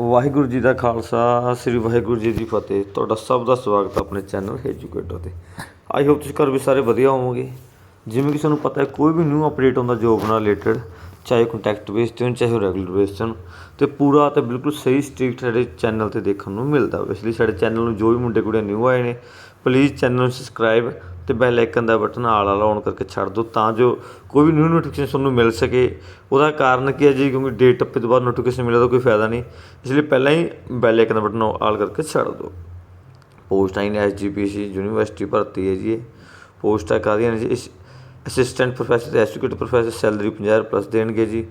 ਵਾਹਿਗੁਰੂ ਜੀ ਦਾ ਖਾਲਸਾ, ਸ੍ਰੀ ਵਾਹਿਗੁਰੂ ਜੀ ਦੀ ਫਤਿਹ। ਤੁਹਾਡਾ ਸਭ ਦਾ ਸਵਾਗਤ ਹੈ ਆਪਣੇ ਚੈਨਲ ਐਜੂਕੇਟਰ ਤੇ। ਆਈ ਹੋਪ ਤੁਸੀਂ ਘਰ ਵੀ ਸਾਰੇ ਵਧੀਆ ਹੋਵੋਗੇ। ਜਿਵੇਂ ਕਿ ਤੁਹਾਨੂੰ ਪਤਾ ਹੈ, ਕੋਈ ਵੀ ਨਿਊ ਅਪਡੇਟ ਆਉਂਦਾ ਜੋਬ ਨਾਲ ਰਿਲੇਟਡ ਚਾਹੇ ਕੰਟੈਕਟ ਬੇਸ ਤੇ ਹੋਣ, ਚਾਹੇ ਰੈਗੂਲਰ ਬੇਸ ਤੇ ਹੋਣ, ਤੇ ਪੂਰਾ ਤੇ ਬਿਲਕੁਲ ਸਹੀ ਸਟ੍ਰਿਕਟ ਸਾਡੇ ਚੈਨਲ ਤੇ ਦੇਖਣ ਨੂੰ ਮਿਲਦਾ। ਹੈ। ਇਸ ਲਈ ਸਾਡੇ ਚੈਨਲ ਨੂੰ ਜੋ ਵੀ ਮੁੰਡੇ ਕੁੜੀਆਂ ਨਿਊ ਆਏ ਨੇ ਪਲੀਜ਼ ਚੈਨਲ ਨੂੰ ਸਬਸਕ੍ਰਾਈਬ ਤੇ ਬੈਲ ਆਈਕਨ ਦਾ ਬਟਨ ਆਲ ਵਾਲਾ ਔਨ ਕਰਕੇ ਛੱਡ ਦਿਓ ਤਾਂ ਜੋ ਕੋਈ ਵੀ ਨਿਊ ਨੋਟੀਫਿਕੇਸ਼ਨ ਤੁਹਾਨੂੰ ਮਿਲ ਸਕੇ। ਉਹਦਾ ਕਾਰਨ ਕੀ ਹੈ ਜੀ? ਕਿਉਂਕਿ ਡੇਟ ਟੱਪੇ ਤੋਂ ਬਾਅਦ ਨੋਟੀਫਿਕੇਸ਼ਨ ਮਿਲੇ ਤਾਂ ਕੋਈ ਫਾਇਦਾ ਨਹੀਂ। ਇਸ ਲਈ ਪਹਿਲਾਂ ਹੀ ਬੈਲ ਆਈਕਨ ਦਾ ਬਟਨ ਆਲ ਕਰਕੇ ਛੱਡ ਦਿਓ ਪੋਸਟ ਆਈ ਨੇ ਐਸਜੀਪੀਸੀ ਯੂਨੀਵਰਸਿਟੀ ਭਰਤੀ ਹੈ ਜੀ ਇਹ। ਪੋਸਟਾਂ ਕਾਹਦੀਆਂ ਨੇ ਜੀ? ਅਸਿਸਟੈਂਟ ਪ੍ਰੋਫੈਸਰ ਤੇ ਪ੍ਰੋਫੈਸਰ ਸੈਲਰੀ 50 ਪਲੱਸ ਦੇਣਗੇ ਜੀ।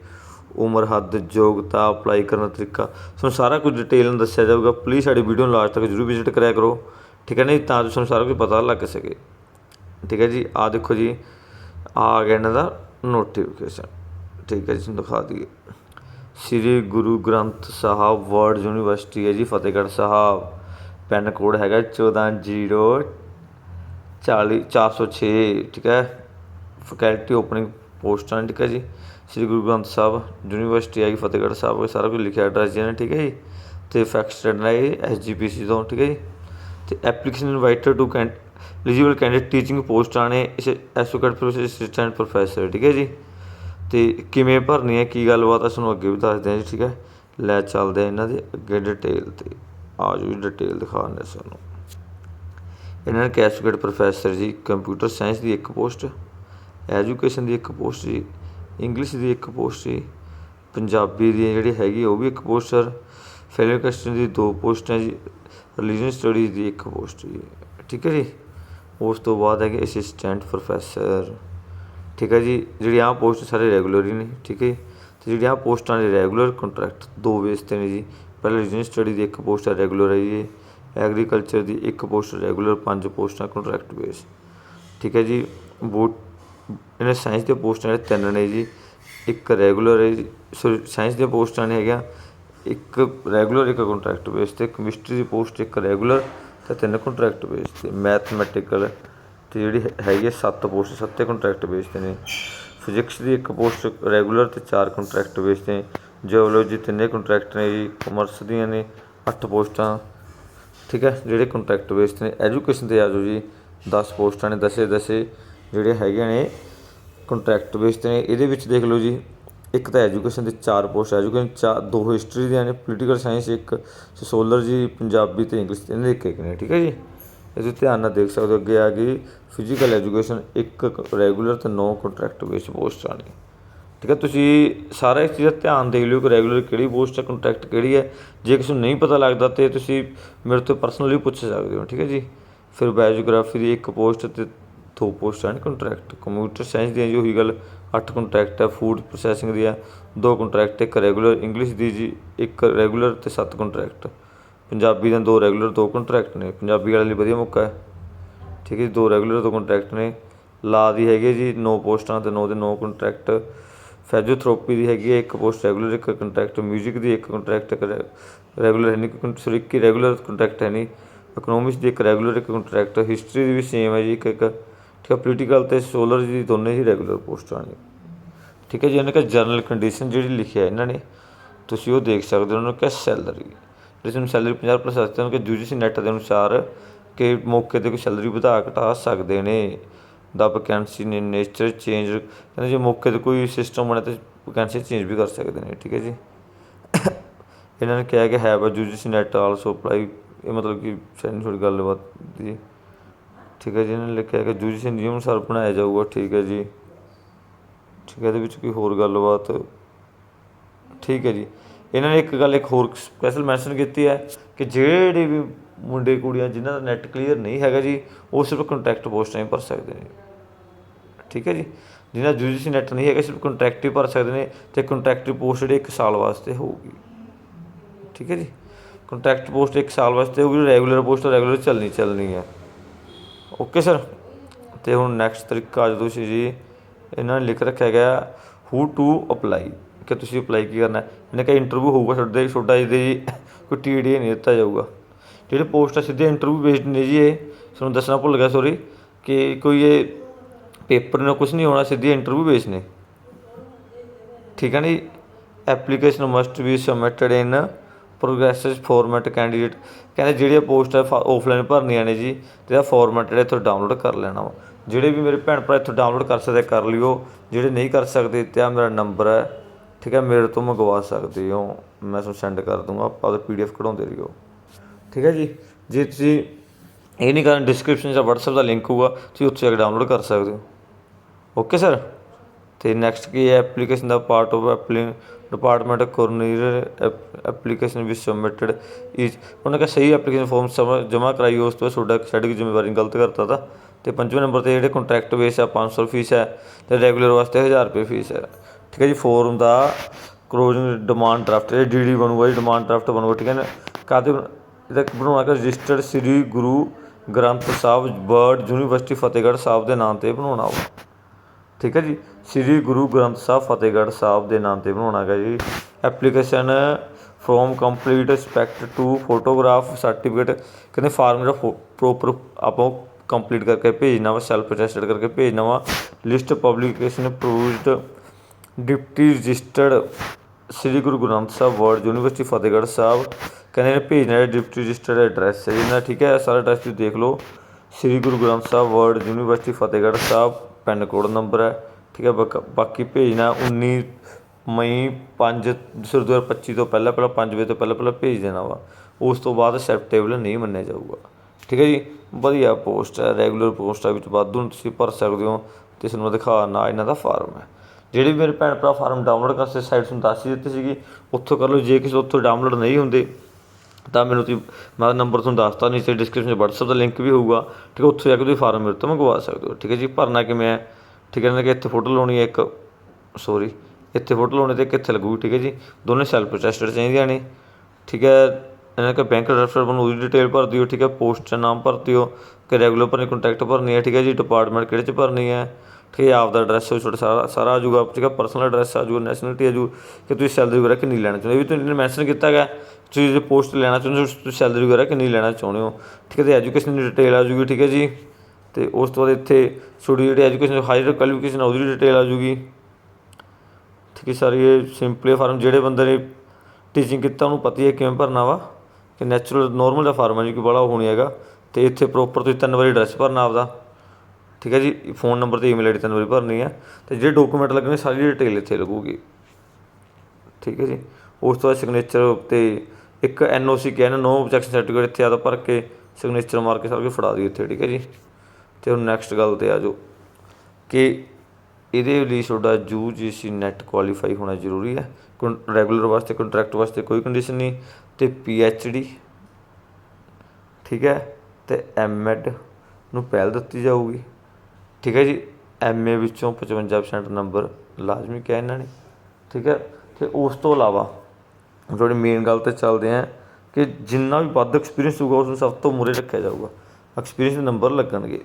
ਉਮਰ, ਹੱਦ, ਯੋਗਤਾ ਅਪਲਾਈ ਕਰਨ ਦਾ ਤਰੀਕਾ। ਤੁਹਾਨੂੰ ਸਾਰਾ ਕੁਝ ਡਿਟੇਲ ਨਾਲ ਦੱਸਿਆ ਜਾਊਗਾ। ਪਲੀਜ਼ ਸਾਡੀ ਵੀਡੀਓ ਨੂੰ ਲਾਸਟ ਤੱਕ ਜਰੂਰ ਵਿਜ਼ਿਟ ਕਰਿਆ ਕਰੋ। ਠੀਕ ਹੈ ਨਹੀਂ ਤਾਂ ਜੋ ਤੁਹਾਨੂੰ ਸਾਰਾ ਕੁਝ ਪਤਾ ਲੱਗ ਸਕੇ। ਠੀਕ ਹੈ ਜੀ ਆ ਦੇਖੋ ਜੀ ਆ ਗਿਆ ਇਹਨਾਂ ਦਾ ਨੋਟੀਫਿਕੇਸ਼ਨ ਠੀਕ ਹੈ ਜੀ, ਤੁਹਾਨੂੰ ਦਿਖਾ ਦਈਏ। ਸ੍ਰੀ ਗੁਰੂ ਗ੍ਰੰਥ ਸਾਹਿਬ ਵਰਡ ਯੂਨੀਵਰਸਿਟੀ ਹੈ ਜੀ, ਫਤਿਹਗੜ੍ਹ ਸਾਹਿਬ। ਪੈਨ ਕੋਡ ਹੈਗਾ 140 40 406 ਠੀਕ ਹੈ। ਫੈਕਲਟੀ ਓਪਨਿੰਗ ਪੋਸਟਾਂ ਠੀਕ ਹੈ ਜੀ। ਸ੍ਰੀ ਗੁਰੂ ਗ੍ਰੰਥ ਸਾਹਿਬ ਯੂਨੀਵਰਸਿਟੀ ਹੈਗੀ ਫਤਿਹਗੜ੍ਹ ਸਾਹਿਬ, ਇਹ ਸਾਰਾ ਕੁਝ ਲਿਖਿਆ ਐਡਰੈਸ ਜੀ ਨੇ, ਠੀਕ ਹੈ ਜੀ। ਤੇ ਫੈਕਸ ਸਟੈਂਡ ਹੈ ਐਸਜੀਪੀਸੀ ਤੋਂ, ਠੀਕ ਹੈ ਜੀ। ਤੇ ਐਪਲੀਕੇਸ਼ਨ ਇਨਵਾਈਟਡ ਟੂ ਕੈਂਡ ਐਲੀਜੀਬਲ ਕੈਂਡੀਡੇਟ ਟੀਚਿੰਗ ਪੋਸਟਾਂ ਨੇ ਇਸ ਐਸੋਕੇਟ ਪ੍ਰੋਫੈਸਰ ਅਸਿਸਟੈਂਟ ਪ੍ਰੋਫੈਸਰ ਠੀਕ ਹੈ ਜੀ? ਅਤੇ ਕਿਵੇਂ ਭਰਨੀ ਹੈ, ਕੀ ਗੱਲਬਾਤ ਆ ਤੁਹਾਨੂੰ ਅੱਗੇ ਵੀ ਦੱਸਦੇ ਹਾਂ ਜੀ ਠੀਕ ਹੈ? ਲੈ ਚੱਲਦੇ ਹਾਂ ਇਹਨਾਂ ਦੇ ਅੱਗੇ ਡਿਟੇਲ ਤੇ। ਆ ਜੋ ਡਿਟੇਲ ਦਿਖਾ ਦਿੰਦੇ ਸਾਨੂੰ ਇਹਨਾਂ ਨੇ ਕੈਸੂਕੇਟ ਪ੍ਰੋਫੈਸਰ ਜੀ ਕੰਪਿਊਟਰ ਸਾਇੰਸ ਦੀ ਇੱਕ ਪੋਸਟ ਐਜੂਕੇਸ਼ਨ ਦੀ ਇੱਕ ਪੋਸਟ ਜੀ ਇੰਗਲਿਸ਼ ਦੀ ਇੱਕ ਪੋਸਟ ਜੀ, ਪੰਜਾਬੀ ਦੀ ਜਿਹੜੀ ਹੈਗੀ ਉਹ ਵੀ ਇੱਕ ਪੋਸਟ ਸਰ ਫਿਲਮ ਕਸਟਨ ਦੀ ਦੋ ਪੋਸਟਾਂ ਜੀ ਰਿਲੀਜਨ ਸਟੱਡੀਜ਼ ਦੀ ਇੱਕ ਪੋਸਟ ਜੀ, ਠੀਕ ਹੈ ਜੀ? ਉਸ ਤੋਂ ਬਾਅਦ ਹੈਗੇ ਅਸਿਸਟੈਂਟ ਪ੍ਰੋਫੈਸਰ ਠੀਕ ਹੈ ਜੀ, ਜਿਹੜੀ ਆਹ ਪੋਸਟ ਸਾਰੇ ਰੈਗੂਲਰ ਹੀ ਨੇ, ਠੀਕ ਹੈ ਅਤੇ ਜਿਹੜੀਆਂ ਆਹ ਪੋਸਟਾਂ ਦੇ ਰੈਗੂਲਰ ਕੰਟਰੈਕਟ ਦੋ ਬੇਸ ਤੇ ਨੇ ਜੀ। ਪਹਿਲਾਂ ਰਿਲੀਜਨ ਸਟੱਡੀ ਦੀ ਇੱਕ ਪੋਸਟ ਹੈ ਰੈਗੂਲਰ ਹੈ ਜੀ। ਐਗਰੀਕਲਚਰ ਦੀ ਇੱਕ ਪੋਸਟ ਰੈਗੂਲਰ ਪੰਜ ਪੋਸਟਾਂ ਕੰਟਰੈਕਟ ਬੇਸ ਠੀਕ ਹੈ ਜੀ ਬੋਟ ਇਹਨਾਂ ਸਾਇੰਸ ਦੀਆਂ ਪੋਸਟਾਂ ਨੇ ਤਿੰਨ ਨੇ ਜੀ। ਇੱਕ ਰੈਗੂਲਰ ਹੈ ਜੀ ਸੋਰੀ ਸਾਇੰਸ ਦੀਆਂ ਪੋਸਟਾਂ ਨੇ ਹੈਗੀਆਂ। ਇੱਕ ਰੈਗੂਲਰ ਇੱਕ ਕੰਟਰੈਕਟ ਬੇਸ ਤੇ। ਕੈਮਿਸਟਰੀ ਦੀ ਪੋਸਟ ਇੱਕ ਰੈਗੂਲਰ ਤੇ ਤਿੰਨ ਕੰਟਰੈਕਟ ਬੇਸ ਤੇ ਮੈਥਮੈਟੀਕਲ ਤੇ ਜਿਹੜੀ ਹੈਗੀ ਹੈ ਸੱਤ ਪੋਸਟ ਸੱਤੇ ਕੰਟਰੈਕਟ ਬੇਸ ਤੇ ਨੇ। ਫਿਜ਼ਿਕਸ ਦੀ ਇੱਕ ਪੋਸਟ ਰੈਗੂਲਰ ਤੇ ਚਾਰ ਕੰਟਰੈਕਟ ਬੇਸ ਤੇ ਜੀਓਲੋਜੀ ਤਿੰਨੇ ਕੰਟਰੈਕਟ ਨੇ ਜੀ ਕਮਰਸ ਦੀਆਂ ਨੇ, ਅੱਠ ਪੋਸਟਾਂ। ਠੀਕ ਹੈ, ਜਿਹੜੇ ਕੰਟਰੈਕਟ ਬੇਸ ਨੇ। ਐਜੂਕੇਸ਼ਨ ਤੇ ਆ ਜਾਓ ਜੀ 10 ਪੋਸਟਾਂ ਨੇ ਦਸੇ ਦਸੇ ਜਿਹੜੇ ਹੈਗੇ ਨੇ ਕੰਟਰੈਕਟ ਬੇਸ ਤੇ ਨੇ। ਇਹਦੇ ਵਿੱਚ ਦੇਖ ਲਓ ਜੀ ਇੱਕ ਤਾਂ ਐਜੂਕੇਸ਼ਨ ਦੇ ਚਾਰ ਪੋਸਟ ਐਜੂਕੇਸ਼ਨ ਚਾਰ, ਦੋ ਹਿਸਟਰੀ ਦੀਆਂ ਨੇ ਪੋਲੀਟੀਕਲ ਸਾਇੰਸ ਇੱਕ ਸੋਲਰ ਜੀ, ਪੰਜਾਬੀ ਤੇ ਇੰਗਲਿਸ਼ ਇਹਨਾਂ ਦੇ ਇੱਕ ਇੱਕ ਨੇ, ਠੀਕ ਹੈ ਜੀ? ਇਹਦੇ ਧਿਆਨ ਨਾਲ ਦੇਖ ਸਕਦੇ ਹੋ, ਅੱਗੇ ਆ ਗਈ ਫਿਜ਼ੀਕਲ ਐਜੂਕੇਸ਼ਨ ਇੱਕ ਰੈਗੂਲਰ ਤੇ ਨੌ ਕੰਟਰੈਕਟ ਵਿੱਚ ਪੋਸਟਾਂ ਨੇ ਠੀਕ ਹੈ, ਤੁਸੀਂ ਸਾਰਾ ਇਸ ਚੀਜ਼ ਦਾ ਧਿਆਨ ਦੇਖ ਲਿਓ ਕਿ ਰੈਗੂਲਰ ਕਿਹੜੀ ਪੋਸਟ ਹੈ ਕੰਟਰੈਕਟ ਕਿਹੜੀ ਹੈ ਜੇ ਕਿਸੇ ਨੂੰ ਨਹੀਂ ਪਤਾ ਲੱਗਦਾ ਤੇ ਤੁਸੀਂ ਮੇਰੇ ਤੋਂ ਪਰਸਨਲੀ ਪੁੱਛ ਸਕਦੇ ਹੋ, ਠੀਕ ਹੈ ਜੀ? ਫਿਰ ਬਾਇਓਜੀਓਗ੍ਰਾਫੀ ਦੀ ਇੱਕ ਪੋਸਟ ਤੇ ਦੋ ਪੋਸਟਾਂ ਨੇ ਕੰਟਰੈਕਟ ਕੰਪਿਊਟਰ ਸਾਇੰਸ ਦੀਆਂ ਜੀ ਉਹੀ ਗੱਲ, ਅੱਠ ਕੰਟਰੈਕਟ ਹੈ ਫੂਡ ਪ੍ਰੋਸੈਸਿੰਗ ਦੀ ਹੈ, ਦੋ ਕੰਟਰੈਕਟ ਇੱਕ ਰੈਗੂਲਰ ਇੰਗਲਿਸ਼ ਦੀ ਜੀ, ਇੱਕ ਰੈਗੂਲਰ ਅਤੇ ਸੱਤ ਕੰਟਰੈਕਟ ਪੰਜਾਬੀ ਦੇ ਦੋ ਰੈਗੂਲਰ ਦੋ ਕੰਟਰੈਕਟ ਨੇ, ਪੰਜਾਬੀ ਵਾਲੇ ਲਈ ਵਧੀਆ ਮੌਕਾ ਹੈ। ਠੀਕ ਹੈ ਜੀ, ਦੋ ਰੈਗੂਲਰ ਦੋ ਕੰਟਰੈਕਟ ਨੇ। ਲਾ ਦੀ ਹੈਗੀ ਹੈ ਜੀ ਨੌ ਪੋਸਟਾਂ ਤੇ ਨੌ ਦੇ ਨੌ ਕੰਟਰੈਕਟ ਫਿਜ਼ੀਓਥੈਰੇਪੀ ਦੀ ਹੈਗੀ ਹੈ ਇੱਕ ਪੋਸਟ ਰੈਗੂਲਰ ਇੱਕ ਕੰਟਰੈਕਟ 뮤직 ਦੀ ਇੱਕ ਕੰਟਰੈਕਟ ਇੱਕ ਰੈਗੂਲਰ ਹੈ ਨਹੀਂ ਸੋਰੀ ਇੱਕ ਰੈਗੂਲਰ ਕੰਟਰੈਕਟ ਹੈ ਨਹੀਂ ਇਕਨੋਮਿਕਸ ਦੀ ਇੱਕ ਰੈਗੂਲਰ ਇੱਕ ਕੰਟਰੈਕਟ ਹਿਸਟਰੀ ਦੀ ਵੀ ਸੇਮ ਹੈ ਜੀ, ਇੱਕ ਇੱਕ ਠੀਕ ਹੈ ਪੋਲੀਟੀਕਲ ਤੇ ਸੋਲਰ ਜੀ ਦੋਨੇ ਹੀ ਰੈਗੂਲਰ ਪੋਸਟਾਂ ਨੇ ਠੀਕ ਹੈ ਜੀ, ਇਹਨਾਂ ਕਿ ਜਨਰਲ ਕੰਡੀਸ਼ਨ ਜਿਹੜੀ ਲਿਖਿਆ ਇਹਨਾਂ ਨੇ, ਤੁਸੀਂ ਉਹ ਦੇਖ ਸਕਦੇ ਹੋ, ਉਹਨਾਂ ਨੂੰ ਕਿ ਸੈਲਰੀ ਜਿਸ ਤੁਹਾਨੂੰ ਸੈਲਰੀ 50 ਪਲੱਸ ਦੱਸਦੇ ਹਨ ਕਿ ਯੂਜੀਸੀ ਨੈਟ ਦੇ ਅਨੁਸਾਰ ਕਿ ਮੌਕੇ ਤੇ ਕੋਈ ਸੈਲਰੀ ਵਧਾ ਘਟਾ ਸਕਦੇ ਨੇ, ਦਾ ਵੈਕੈਂਸੀ ਨੇ ਨੇਚਰ ਚੇਂਜ ਕਹਿੰਦੇ ਜੇ ਮੌਕੇ ਤੇ ਕੋਈ ਸਿਸਟਮ ਬਣੇ ਤੇ ਵੈਕੈਂਸੀ ਚੇਂਜ ਵੀ ਕਰ ਸਕਦੇ ਨੇ, ਠੀਕ ਹੈ ਜੀ। ਇਹਨਾਂ ਨੇ ਕਿਹਾ ਕਿ have a UGC NET also apply ਇਹ ਮਤਲਬ ਕਿ ਸੈਨ ਥੋੜੀ ਗੱਲਬਾਤ ਦੀ। ਠੀਕ ਹੈ ਜੀ, ਇਹਨਾਂ ਨੇ ਲਿਖਿਆ ਕਿ ਯੂਜੀਸੀ ਨਿਯਮ ਅਨੁਸਾਰ ਬਣਾਇਆ ਜਾਊਗਾ, ਠੀਕ ਹੈ ਜੀ। ਠੀਕ ਹੈ, ਇਹਦੇ ਵਿੱਚ ਕੋਈ ਹੋਰ ਗੱਲਬਾਤ? ਠੀਕ ਹੈ ਜੀ। ਇਹਨਾਂ ਨੇ ਇੱਕ ਗੱਲ, ਇੱਕ ਹੋਰ ਸਪੈਸ਼ਲ ਮੈਂਸ਼ਨ ਕੀਤੀ ਹੈ ਕਿ ਜਿਹੜੇ ਵੀ ਮੁੰਡੇ ਕੁੜੀਆਂ ਜਿਨ੍ਹਾਂ ਦਾ ਨੈਟ ਕਲੀਅਰ ਨਹੀਂ ਹੈਗਾ ਜੀ, ਉਹ ਸਿਰਫ ਕੰਟੈਕਟ ਪੋਸਟਾਂ ਹੀ ਭਰ ਸਕਦੇ ਨੇ। ਠੀਕ ਹੈ ਜੀ। ਜਿਨ੍ਹਾਂ ਯੂਜੀਸੀ ਨੈਟ ਨਹੀਂ ਹੈਗਾ, ਸਿਰਫ ਕੰਟਰੈਕਟ ਹੀ ਭਰ ਸਕਦੇ ਨੇ ਤੇ ਕੰਟਰੈਕਟ ਪੋਸਟ ਜਿਹੜੀ 1 ਸਾਲ ਵਾਸਤੇ ਹੋਊਗੀ। ਠੀਕ ਹੈ ਜੀ। ਕੰਟਰੈਕਟ ਪੋਸਟ 1 ਸਾਲ ਵਾਸਤੇ ਹੋਊਗੀ ਰੈਗੂਲਰ ਪੋਸਟ ਰੈਗੂਲਰ ਚੱਲਣੀ ਚੱਲਣੀ ਹੈ। ਓਕੇ ਸਰ ਅਤੇ ਹੁਣ ਨੈਕਸਟ ਤਰੀਕਾ ਜਦੋਂ ਤੁਸੀਂ ਜੀ, ਇਹਨਾਂ ਨੇ ਲਿਖ ਰੱਖਿਆ ਗਿਆ ਹੂ ਟੂ ਅਪਲਾਈ ਕਿ ਤੁਸੀਂ ਅਪਲਾਈ ਕੀ ਕਰਨਾ ਹੈ? ਇਹਨੇ ਕਿ ਇੰਟਰਵਿਊ ਹੋਊਗਾ ਤੁਹਾਡੇ, ਤੁਹਾਡਾ ਇਹਦੇ ਜੀ ਕੋਈ ਟੀਡੀ ਨਹੀਂ ਦਿੱਤਾ ਜਾਊਗਾ। ਜਿਹੜੇ ਪੋਸਟ ਆ ਸਿੱਧੇ ਇੰਟਰਵਿਊ ਬੇਸਡ ਨੇ ਜੀ ਇਹ। ਤੁਹਾਨੂੰ ਦੱਸਣਾ ਭੁੱਲ ਗਿਆ ਸੌਰੀ ਕਿ ਕੋਈ ਇਹ ਪੇਪਰ ਨਾਲ ਕੁਝ ਨਹੀਂ ਹੋਣਾ, ਸਿੱਧੇ ਇੰਟਰਵਿਊ ਬੇਸ ਨੇ। ਠੀਕ ਹੈ ਨਾ ਜੀ? Application must be submitted in progressive format candidate ਕਹਿੰਦੇ ਜਿਹੜੀਆਂ ਪੋਸਟ ਆਫਲਾਈਨ ਭਰਨੀਆਂ ਨੇ ਜੀ, ਤੇ ਇਹਦਾ ਫਾਰਮੈਟ ਜਿਹੜਾ ਇੱਥੋਂ ਡਾਊਨਲੋਡ ਕਰ ਲੈਣਾ ਵਾ। ਜਿਹੜੇ ਵੀ ਮੇਰੇ ਭੈਣ ਭਰਾ ਇੱਥੋਂ ਡਾਊਨਲੋਡ ਕਰ ਸਕਦੇ ਕਰ ਲਿਓ। ਜਿਹੜੇ ਨਹੀਂ ਕਰ ਸਕਦੇ ਤੇ ਆ ਮੇਰਾ ਨੰਬਰ ਹੈ ਠੀਕ ਹੈ ਮੇਰੇ ਤੋਂ ਮੰਗਵਾ ਸਕਦੇ ਹੋ। ਮੈਂ ਤੁਹਾਨੂੰ ਸੈਂਡ ਕਰ ਦੂੰਗਾ, ਆਪਾਂ ਉਹਦਾ ਪੀਡੀਐਫ ਕਢਾਉਂਦੇ ਰਹੀਓ। ਠੀਕ ਹੈ ਜੀ? ਜੇ ਤੁਸੀਂ ਇਹ ਨਹੀਂ ਕਰਨ ਡਿਸਕ੍ਰਿਪਸ਼ਨ 'ਚ WhatsApp ਦਾ ਲਿੰਕ ਹੋਊਗਾ, ਤੁਸੀਂ ਉੱਥੇ ਜਾ ਕੇ ਡਾਊਨਲੋਡ ਕਰ ਸਕਦੇ ਹੋ। ਓਕੇ ਸਰ ਤੇ ਨੈਕਸਟ ਕੀ ਹੈ? ਐਪਲੀਕੇਸ਼ਨ ਦਾ part of apply department corner application ਵੀ ਸਬਮਿਟਡ ਇਜ ਉਹਨੇ ਕਿਹਾ ਸਹੀ ਐਪਲੀਕੇਸ਼ਨ ਫਾਰਮ ਜਮ੍ਹਾਂ ਕਰਾਈ, ਉਸ ਤੋਂ ਬਾਅਦ ਤੁਹਾਡਾ ਸਾਡੀ ਜ਼ਿੰਮੇਵਾਰੀ ਗਲਤ ਕਰਤਾ ਤਾ। ਤੇ ਪੰਜਵੇਂ ਨੰਬਰ ਤੇ ਜਿਹੜੇ ਕੰਟਰੈਕਟ ਬੇਸ ਆ 500 ਫੀਸ ਹੈ, ਤੇ ਰੈਗੂਲਰ ਵਾਸਤੇ 1000 ਰੁਪਏ ਫੀਸ ਹੈ। ਠੀਕ ਹੈ ਜੀ ਫੋਰਮ ਦਾ ਕਲੋਜ਼ਿੰਗ ਡਿਮਾਂਡ ਡਰਾਫਟ ਇਹ ਡੀਡੀ ਬਣੂਗਾ ਜੀ ਡਿਮਾਂਡ ਡਰਾਫਟ ਬਣੂਗਾ, ਠੀਕ ਹੈ ਨਾ? ਕਾਹਦੇ ਇਹਦਾ ਬਣਾਉਣਾ ਕਿ registered Shri Guru Granth Sahib World University, Fatehgarh Sahib ਦੇ ਨਾਮ ਤੇ ਬਣਾਉਣਾ ਵਾ। ਠੀਕ ਹੈ ਜੀ। ਸ੍ਰੀ ਗੁਰੂ ਗ੍ਰੰਥ ਸਾਹਿਬ ਫਤਿਹਗੜ੍ਹ ਸਾਹਿਬ ਦੇ ਨਾਮ ਤੇ ਬਣਾਉਣਾ ਹੈਗਾ ਜੀ। Application form complete respect to photograph certificate ਕਹਿੰਦੇ ਫਾਰਮ ਜਿਹੜਾ ਪ੍ਰੋਪਰ ਆਪਾਂ ਕੰਪਲੀਟ ਕਰਕੇ ਭੇਜਣਾ ਵਾ ਸੈਲਫ ਅਟੈਸਟਡ ਕਰਕੇ ਭੇਜਣਾ ਵਾ। List publication approved deputy registered Shri Guru Granth Sahib World University Fatehgarh Sahib. ਕਹਿੰਦੇ ਭੇਜਣਾ ਹੈ ਡਿਪਟੀ ਰਜਿਸਟਰਡ ਐਡਰੈਸ ਹੈ ਇਹਨਾਂ ਠੀਕ ਹੈ, ਸਾਰਾ ਐਡਰੈਸ ਤੁਸੀਂ ਦੇਖ ਲਓ। Shri Guru Granth Sahib World University Fatehgarh Sahib. Pin code number ਹੈ, ਠੀਕ ਹੈ, ਬਾਕ- ਬਾਕੀ ਭੇਜਣਾ 19 ਮਈ 5 2025 ਤੋਂ ਪਹਿਲਾਂ ਪਹਿਲਾਂ ਪੰਜ ਵਜੇ ਤੋਂ ਪਹਿਲਾਂ ਪਹਿਲਾਂ ਭੇਜ ਦੇਣਾ ਵਾ। ਉਸ ਤੋਂ ਬਾਅਦ ਐਕਸੈਪਟੇਬਲ ਨਹੀਂ ਮੰਨਿਆ ਜਾਊਗਾ। ਠੀਕ ਹੈ ਜੀ? ਵਧੀਆ ਪੋਸਟ ਹੈ ਰੈਗੂਲਰ ਪੋਸਟ ਹੈ, ਵਿੱਚ ਵਾਧੂ ਨੂੰ ਤੁਸੀਂ ਭਰ ਸਕਦੇ ਹੋ ਤੇ ਇਸ ਨੂੰ ਮੈਂ ਦਿਖਾਉਣਾ ਇਹਨਾਂ ਦਾ ਫਾਰਮ ਹੈ। ਜਿਹੜੇ ਵੀ ਮੇਰੇ ਭੈਣ ਭਰਾ ਫਾਰਮ ਡਾਊਨਲੋਡ ਕਰ ਸਕਦੇ ਸਾਈਟ ਨੂੰ ਦੱਸ ਹੀ ਦਿੱਤੀ ਸੀਗੀ, ਉੱਥੋਂ ਕਰ ਲਓ, ਜੇ ਕਿਸੇ ਉੱਥੋਂ ਡਾਊਨਲੋਡ ਨਹੀਂ ਹੁੰਦੇ ਤਾਂ ਮੈਨੂੰ ਤੁਸੀਂ ਮੈਂ ਨੰਬਰ ਤੁਹਾਨੂੰ ਦੱਸਤਾ ਨੀਚੇ ਡਿਸਕ੍ਰਿਪਸ਼ਨ 'ਚ ਵਟਸਐਪ ਦਾ ਲਿੰਕ ਵੀ ਹੋਊਗਾ। ਠੀਕ ਹੈ, ਉੱਥੇ ਜਾ ਕੇ ਤੁਸੀਂ ਫਾਰਮ ਮੇਰੇ ਤੋਂ ਮੰਗਵਾ ਸਕਦੇ ਹੋ। ਠੀਕ ਹੈ ਜੀ, ਭਰਨਾ ਕਿਵੇਂ ਹੈ? ਠੀਕ ਹੈ ਨਾ, ਕਿ ਇੱਥੇ ਫੋਟੋ ਲਾਉਣੀ ਹੈ ਇੱਕ। ਸੋਰੀ ਇੱਥੇ ਫੋਟੋ ਲਾਉਣੀ ਤੇ ਇੱਕ ਇੱਥੇ ਲੱਗੂਗੀ ਠੀਕ ਹੈ ਜੀ, ਦੋਨੇ ਸੈਲਫ ਅਟੈਸਟਡ ਚਾਹੀਦੀਆਂ ਨੇ। ਠੀਕ ਹੈ, ਇਹਨਾਂ ਦਾ ਬੈਂਕ ਰੈਫਰ ਬਣੂ ਉਹਦੀ ਡਿਟੇਲ ਭਰ ਦਿਓ। ਠੀਕ ਹੈ ਪੋਸਟ ਦਾ ਨਾਮ ਭਰ ਦਿਓ। ਕਿ ਰੈਗੂਲਰ ਭਰਨੀ ਕੰਟੈਕਟ ਭਰਨੀ ਹੈ। ਠੀਕ ਹੈ ਜੀ ਡਿਪਾਰਟਮੈਂਟ ਕਿਹੜੇ ਚ ਭਰਨੀ ਹੈ? ਠੀਕ ਹੈ ਆਪ ਦਾ ਐਡਰੈਸ ਛੋਟਾ ਸਾਰਾ ਸਾਰਾ ਆ ਜਾਊਗਾ, ਠੀਕ ਹੈ ਪਰਸਨਲ ਐਡਰੈਸ ਆ ਜਾਊਗਾ ਨੈਸ਼ਨਲਿਟੀ ਆ ਜਾਊ, ਕਿ ਤੁਸੀਂ ਸੈਲਰੀ ਵਗੈਰਾ ਕਿੰਨੀ ਲੈਣਾ ਚਾਹੁੰਦੇ ਹੋ? ਵੀ ਤੁਸੀਂ ਮੈਂਸ਼ਨ ਕੀਤਾ ਗਿਆ, ਤੁਸੀਂ ਜੇ ਪੋਸਟ ਲੈਣਾ ਚਾਹੁੰਦੇ ਹੋ, ਤੁਸੀਂ ਸੈਲਰੀ ਵਗੈਰਾ ਕਿੰਨੀ ਲੈਣਾ ਚਾਹੁੰਦੇ ਹੋ? ਠੀਕ ਹੈ, ਤੇ ਐਜੂਕੇਸ਼ਨ ਦੀ ਡਿਟੇਲ ਆ ਜਾਊਗੀ, ਠੀਕ ਹੈ ਜੀ। ਤੇ ਉਸ ਤੋਂ ਬਾਅਦ ਇੱਥੇ ਤੁਹਾਡੀ ਜਿਹੜੀ ਐਜੂਕੇਸ਼ਨ ਹਾਇਰ ਕੁਆਲੀਫਿਕੇਸ਼ਨ ਆ, ਉਹਦੀ ਡਿਟੇਲ ਆ ਜਾਊਗੀ। ਠੀਕ ਹੈ ਸਰ ਇਹ ਸਿੰਪਲੀ ਫਾਰਮ ਜਿਹੜੇ ਬੰਦੇ ਨੇ ਟੀਚਿੰਗ ਕੀਤਾ, ਉਹਨੂੰ ਪਤਾ ਹੀ ਹੈ ਕਿਵੇਂ ਭਰਨਾ ਵਾ, ਕਿ ਨੈਚੁਰਲ ਨੋਰਮਲ ਦਾ ਫਾਰਮ ਹੈ ਜੀ ਕੋਈ ਬੜਾ ਉਹ ਨਹੀਂ ਹੈਗਾ। ਤੇ ਇੱਥੇ ਪ੍ਰੋਪਰ ਤੁਸੀਂ ਤਿੰਨ ਵਾਰੀ ਐਡਰੈਸ ਭਰਨਾ ਆਪਦਾ। ਠੀਕ ਹੈ ਜੀ ਫੋਨ ਨੰਬਰ ਤੇ ਈਮੇਲ ਆਈਡੀ ਤਿੰਨ ਵਾਰੀ ਭਰਨੀ ਹੈ ਅਤੇ ਜਿਹੜੇ ਡਾਕੂਮੈਂਟ ਲੱਗਣੇ ਸਾਰੀ ਡਿਟੇਲ ਇੱਥੇ ਲੱਗੂਗੀ। ਠੀਕ ਹੈ ਜੀ, ਉਸ ਤੋਂ ਬਾਅਦ ਸਿਗਨੇਚਰ ਤੇ ਇੱਕ ਐੱਨ ਓ ਸੀ ਕਹਿੰਦਾ ਨੋ ਆਬਜੈਕਸ਼ਨ ਸਰਟੀਫਿਕੇਟ ਇੱਥੇ ਆਦਾ ਭਰ ਕੇ ਸਿਗਨੇਚਰ ਮਾਰ ਕੇ ਸਾਰਾ ਕੁਝ ਫੜਾ ਦਿਓ ਇੱਥੇ, ਠੀਕ ਹੈ ਜੀ। ਤੇ ਹੁਣ ਨੈਕਸਟ ਗੱਲ ਤੇ ਆ ਜਾਓ ਕਿ ਇਹਦੇ ਲਈ ਤੁਹਾਡਾ ਯੂਜੀਸੀ ਨੈਟ ਕੁਆਲੀਫਾਈ ਹੋਣਾ ਜ਼ਰੂਰੀ ਹੈ। ਰੈਗੂਲਰ ਵਾਸਤੇ ਕੰਟਰੈਕਟ ਵਾਸਤੇ ਕੋਈ ਕੰਡੀਸ਼ਨ ਨਹੀਂ ਤੇ ਡੀ ਠੀਕ ਹੈ, ਤੇ ਐਮਐਡ ਨੂੰ ਪਹਿਲ ਦਿੱਤੀ ਜਾਊਗੀ। ਠੀਕ ਹੈ ਜੀ? ਐਮਏ ਵਿੱਚੋਂ 55% ਨੰਬਰ ਲਾਜ਼ਮੀ ਕਿਹਾ ਇਹਨਾਂ ਨੇ, ਠੀਕ ਹੈ? ਅਤੇ ਉਸ ਤੋਂ ਇਲਾਵਾ ਜਿਹੜੀ ਮੇਨ ਗੱਲ ਤੇ ਚੱਲਦੇ ਆ ਕਿ ਜਿੰਨਾ ਵੀ ਵੱਧ ਐਕਸਪੀਰੀਅੰਸ ਹੋਊਗਾ ਉਸ ਨੂੰ ਸਭ ਤੋਂ ਮੂਹਰੇ ਰੱਖਿਆ ਜਾਊਗਾ। ਐਕਸਪੀਰੀਅੰਸ ਨੰਬਰ ਲੱਗਣਗੇ,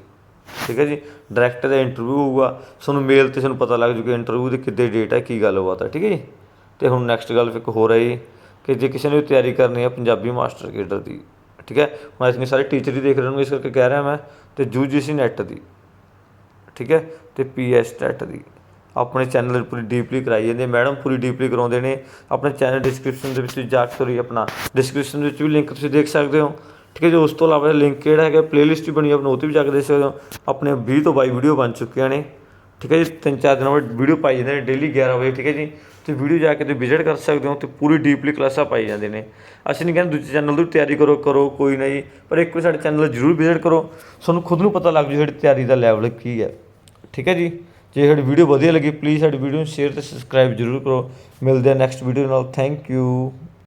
ਠੀਕ ਹੈ ਜੀ? ਡਾਇਰੈਕਟ ਦਾ ਇੰਟਰਵਿਊ ਹੋਊਗਾ, ਤੁਹਾਨੂੰ ਮੇਲ ਤੇ ਤੁਹਾਨੂੰ ਪਤਾ ਲੱਗ ਜੂਗਾ ਇੰਟਰਵਿਊ ਦੀ ਕਿੱਦੇ ਡੇਟ ਹੈ ਕੀ ਗੱਲ ਬਾਤ ਹੈ ਠੀਕ ਹੈ ਜੀ? ਤੇ ਹੁਣ ਨੈਕਸਟ ਗੱਲ ਇੱਕ ਹੋਰ ਹੈ ਜੀ ਕਿ ਜੇ ਕਿਸੇ ਨੇ ਵੀ ਤਿਆਰੀ ਕਰਨੀ ਹੈ ਪੰਜਾਬੀ ਮਾਸਟਰ ਕੇਡਰ ਦੀ, ਠੀਕ ਹੈ? ਹੁਣ ਇਤਨੇ ਸਾਰੇ ਟੀਚਰ ਹੀ ਦੇਖ ਰਹੇ ਨੂੰ ਇਸ ਕਰਕੇ ਕਹਿ ਰਿਹਾ ਮੈਂ, ਤੇ ਯੂਜੀਸੀ ਨੈਟ ਦੀ। ਠੀਕ ਹੈ? ਤੇ ਪੀਐਸ ਟੈਟ ਦੀ। ਆਪਣੇ ਚੈਨਲ ਪੂਰੀ ਡੀਪਲੀ ਕਰਾਈ ਜਾਂਦੀ ਹੈ। ਮੈਡਮ, ਪੂਰੀ ਡੀਪਲੀ ਕਰਾਉਂਦੇ ਨੇ। ਆਪਣੇ ਚੈਨਲ ਡਿਸਕ੍ਰਿਪਸ਼ਨ ਦੇ ਵਿੱਚ ਜਾ ਕੇ ਕਰੀ ਆਪਣਾ ਡਿਸਕ੍ਰਿਪਸ਼ਨ ਵਿੱਚ ਵੀ ਲਿੰਕ ਤੁਸੀਂ ਦੇਖ ਸਕਦੇ ਹੋ। ਠੀਕ ਹੈ ਜੀ? ਉਸ ਤੋਂ ਇਲਾਵਾ ਲਿੰਕ ਕਿਹੜਾ ਹੈਗਾ? ਪਲੇਲਿਸਟ ਵੀ ਬਣੀ ਹੈ। ਆਪਣਾ ਉਹ 'ਤੇ ਵੀ ਜਾ ਕੇ ਦੇਖ ਸਕਦੇ ਹੋ। ਆਪਣੇ 20 ਤੋਂ 22 ਵੀਡੀਓ ਬਣ ਚੁੱਕੀਆਂ ਨੇ। ਠੀਕ ਹੈ ਜੀ? ਤਿੰਨ ਚਾਰ ਦਿਨਾਂ ਬਾਅਦ ਵੀਡੀਓ ਪਾਈ ਜਾਂਦੇ ਨੇ ਡੇਲੀ 11 ਵਜੇ। ਠੀਕ ਹੈ ਜੀ? ਤੁਸੀਂ ਵੀਡੀਓ ਜਾ ਕੇ ਤੁਸੀਂ ਵਿਜ਼ਿਟ ਕਰ ਸਕਦੇ ਹੋ। ਤੇ ਪੂਰੀ ਡੀਪਲੀ ਕਲਾਸਾਂ ਪਾਈ ਜਾਂਦੇ ਨੇ। ਅਸੀਂ ਨਹੀਂ ਕਹਿੰਦੇ ਦੂਜੇ ਚੈਨਲ ਦੀ ਤਿਆਰੀ ਕਰੋ ਕਰੋ, ਕੋਈ ਨਹੀਂ। ਪਰ ਇੱਕ ਵਾਰ ਸਾਡੇ ਚੈਨਲ ਜ਼ਰੂਰ ਵਿਜ਼ਿਟ ਕਰੋ। ਤੁਹਾਨੂੰ ਖੁਦ ਨੂੰ ਪਤਾ ਲੱਗ ਜੂ ਸਾਡੀ ਤਿਆਰੀ ਦਾ ਲੈਵਲ ਕੀ ਹੈ। ਠੀਕ ਹੈ ਜੀ। ਜੇ ਸਾਡੀ ਵੀਡੀਓ ਵਧੀਆ ਲੱਗੀ ਪਲੀਜ਼ ਸਾਡੀ ਵੀਡੀਓ ਨੂੰ ਸ਼ੇਅਰ ਤੇ ਸਬਸਕ੍ਰਾਈਬ ਜ਼ਰੂਰ ਕਰੋ। ਮਿਲਦੇ ਆ ਨੈਕਸਟ ਵੀਡੀਓ ਨਾਲ। Thank you